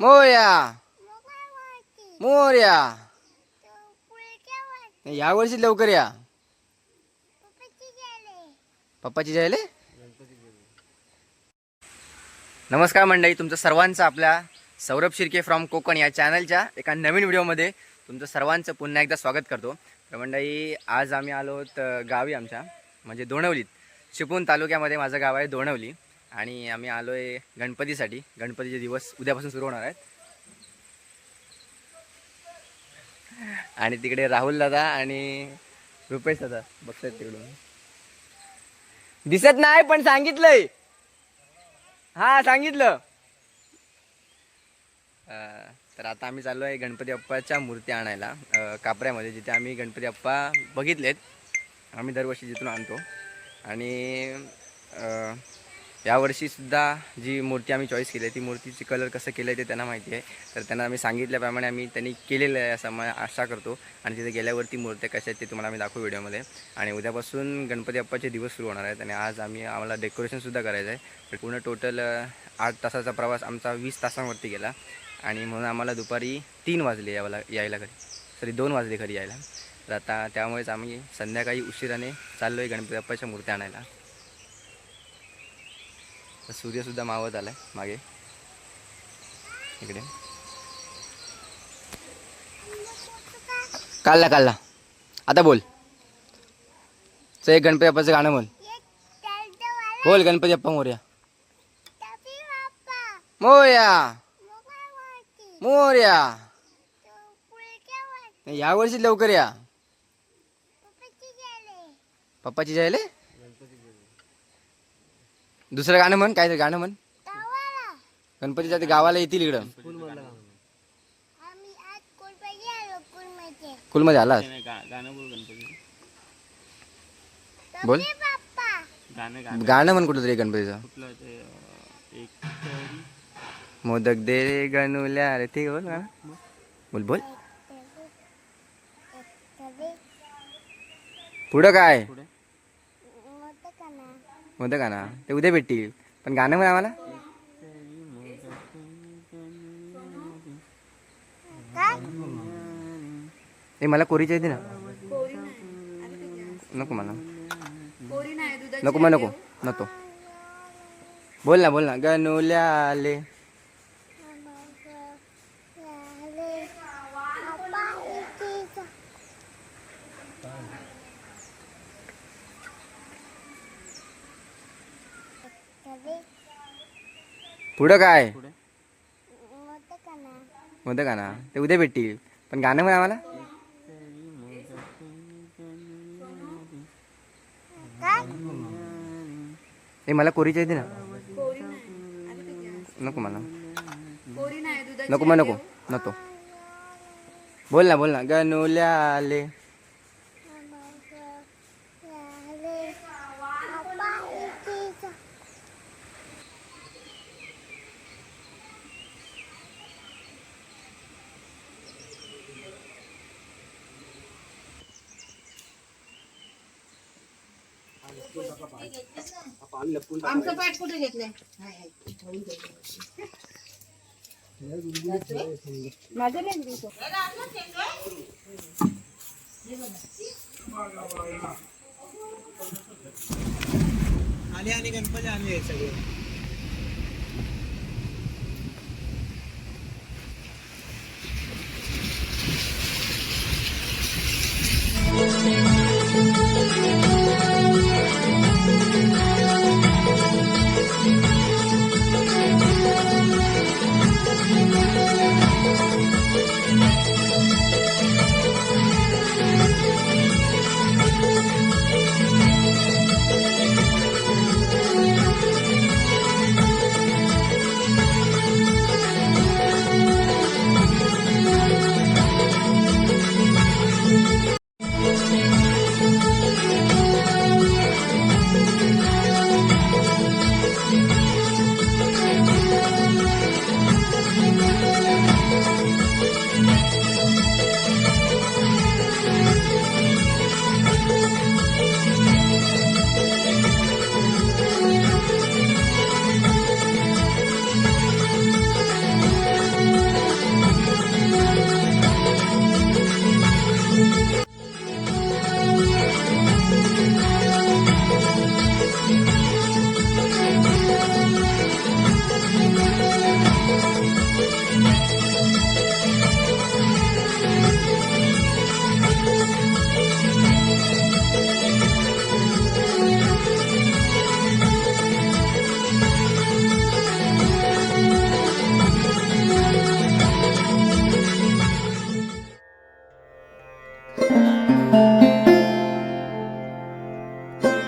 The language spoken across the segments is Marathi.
मोया मोर्या. या वर्षी लवकर या. पप्पाची जायले नमस्कार मंडळी तुमचं सर्वांचं आपल्या सौरभ शिर्के फ्रॉम कोकण या चॅनलच्या एका नवीन व्हिडिओमध्ये तुमचं सर्वांचं पुन्हा एकदा स्वागत करतो. तर मंडळी आज आम्ही आलो आहोत गावी आमच्या म्हणजे दोणवलीत. चिपळूण तालुक्यामध्ये माझं गाव आहे दोणवली. आणि आम्ही आलो आहे गणपतीसाठी. गणपतीचे दिवस उद्यापासून सुरू होणार आहेत. आणि तिकडे राहुल दादा आणि रुपेश दादा बघतात तिकडून. दिसत नाही पण सांगितलंय. हा सांगितलं. तर आता आम्ही चाललो आहे गणपती अप्पाच्या मूर्ती आणायला. कापऱ्यामध्ये जिथे आम्ही गणपती अप्पा बघितलेत. आम्ही दरवर्षी जिथून आणतो. आणि यावर्षीसुद्धा जी मूर्ती आम्ही चॉईस केली आहे ती मूर्तीची कलर कसं केलं आहे ते त्यांना माहिती आहे. तर त्यांना आम्ही सांगितल्याप्रमाणे आम्ही त्यांनी केलेलं आहे असं मला आशा करतो. आणि तिथे गेल्यावरती मूर्त्या कशा आहेत ते तुम्हाला आम्ही दाखवू व्हिडिओमध्ये. आणि उद्यापासून गणपती बाप्पाचे दिवस सुरू होणार आहेत आणि आज आम्ही आम्हाला डेकोरेशनसुद्धा करायचं आहे. तर पूर्ण टोटल आठ तासाचा प्रवास आमचा वीस तासांवरती गेला. आणि म्हणून आम्हाला दुपारी तीन वाजले यावला यायला घरी. सॉरी दोन वाजले घरी यायला. तर आता त्यामुळेच आम्ही संध्याकाळी उशिराने चाललो आहे गणपती बाप्पाच्या मूर्त्या आणायला. तर सूर्यसुद्धा मावत आलाय मागे. इकडे. काढला काढला. आता बोल. चल एक गणपती बाप्पाचं गाणं बोल बोल गणपती बाप्पा मोर्या. मोर्या. मोर्या. या वर्षी लवकर या. पप्पाची जायले. दुसरं गाणं म्हण काय गाणं म्हण. गणपतीच्या ते गावाला येतील इकडं. कुलमध्ये. आलास गाणं बोल गणपती. बोल. गाणं म्हण कुठं तरी गणपतीचं. मोदक दे रे गणुल्या अरे ते बोल गाणं. बोल बोल. पुढं काय? पुढे? मोदक ना? ते उद्या भेटतील. पण गाणं म्हण आम्हाला. ए मला कोरीची येते ना. नको मला. नको मग नको. नको. बोल ना बोल ना. गणू आले पुढं काय? पुढे? मोदक ना ते उद्या भेटतील. पण गाणं म्हण आम्हाला. ए मला कोरीची येते ना. नको मला. नको मग नको. नको. बोल ना बोल ना. गणुल्या आले आमचं पाठ कुठे घेतलंय माझं नाही दिसत. आले आणि गणपती आले सगळे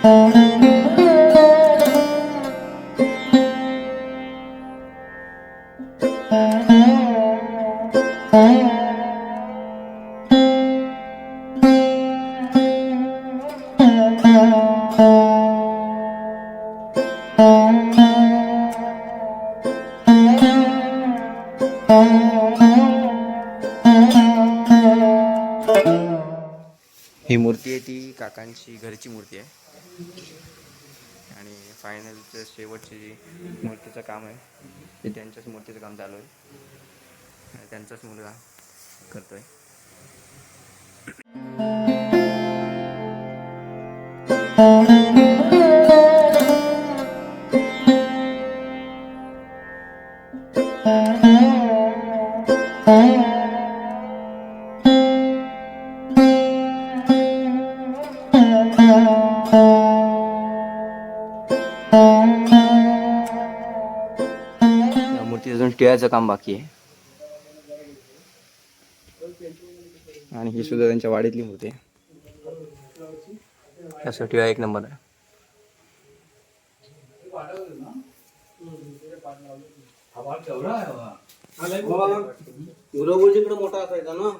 ही मूर्ती आहे ती काकांची घरची मूर्ती आहे. आणि फायनलचं शेवटची जी मूर्तीचं काम आहे ते त्यांच्याच मूर्तीचं काम चालू आहे त्यांचाच मुलगा करतोय you. टिळाचं काम बाकी आहे. आणि ही सुद्धा त्यांच्या वाडीतली मूर्ती आहे. असं टिळा एक नंबर आहे. मोठा असायचा ना?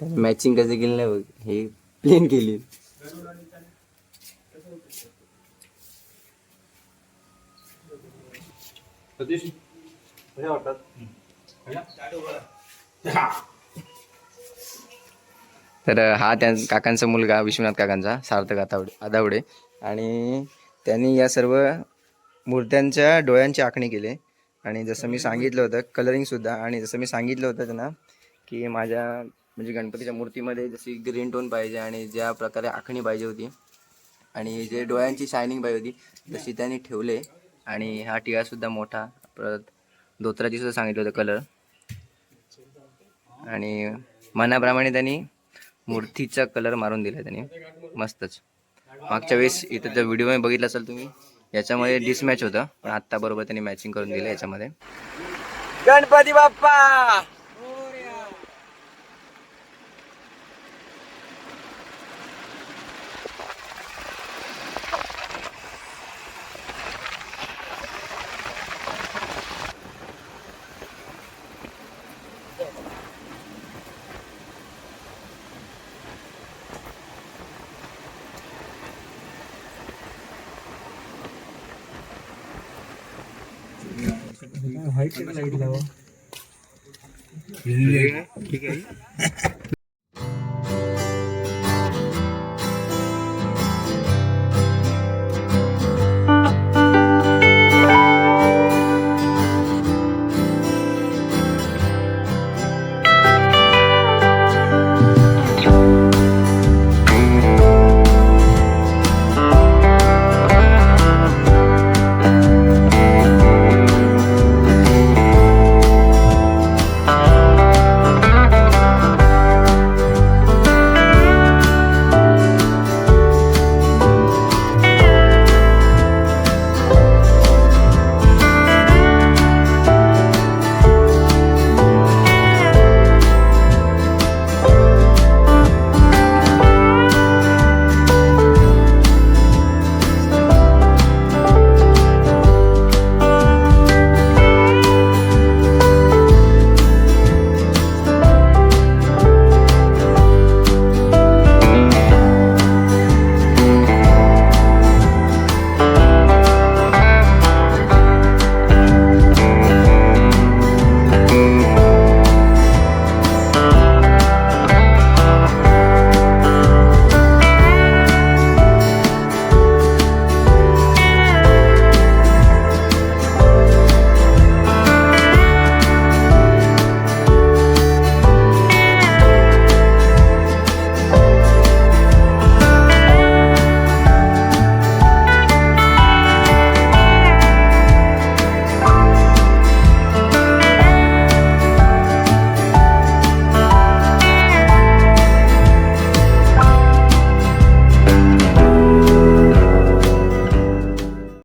मॅचिंग कसं केली नाही बघ हे प्लेन केली. तर हा त्या काकांचा मुलगा विश्वनाथ काकांचा सार्थक आतावडे आदावडे आणि त्यांनी या सर्व मूर्त्यांच्या डोळ्यांची आखणी केली. आणि जसं मी सांगितलं होतं कलरिंग सुद्धा आणि जसं मी सांगितलं होतं त्यांना की माझ्या म्हणजे गणपतीच्या मूर्तीमध्ये जशी ग्रीन टोन पाहिजे आणि ज्या प्रकारे आखणी पाहिजे होती आणि जे डोळ्यांची शायनिंग पाहिजे होती तशी त्यांनी ठेवले आणि हा टिळा सुद्धा मोठा परत धोत्राची सुद्धा सांगितलं होतं कलर आणि मनाप्रमाणे त्यांनी मूर्तीचा कलर मारून दिला त्यांनी. मस्तच. मागच्या वेळेस इथं व्हिडिओ बघितलं असेल तुम्ही याच्यामध्ये डिसमॅच होतं. पण आत्ता बरोबर त्यांनी मॅचिंग करून दिलं याच्यामध्ये. गणपती बाप्पा! व्हाईट लाईट लावा ठीक आहे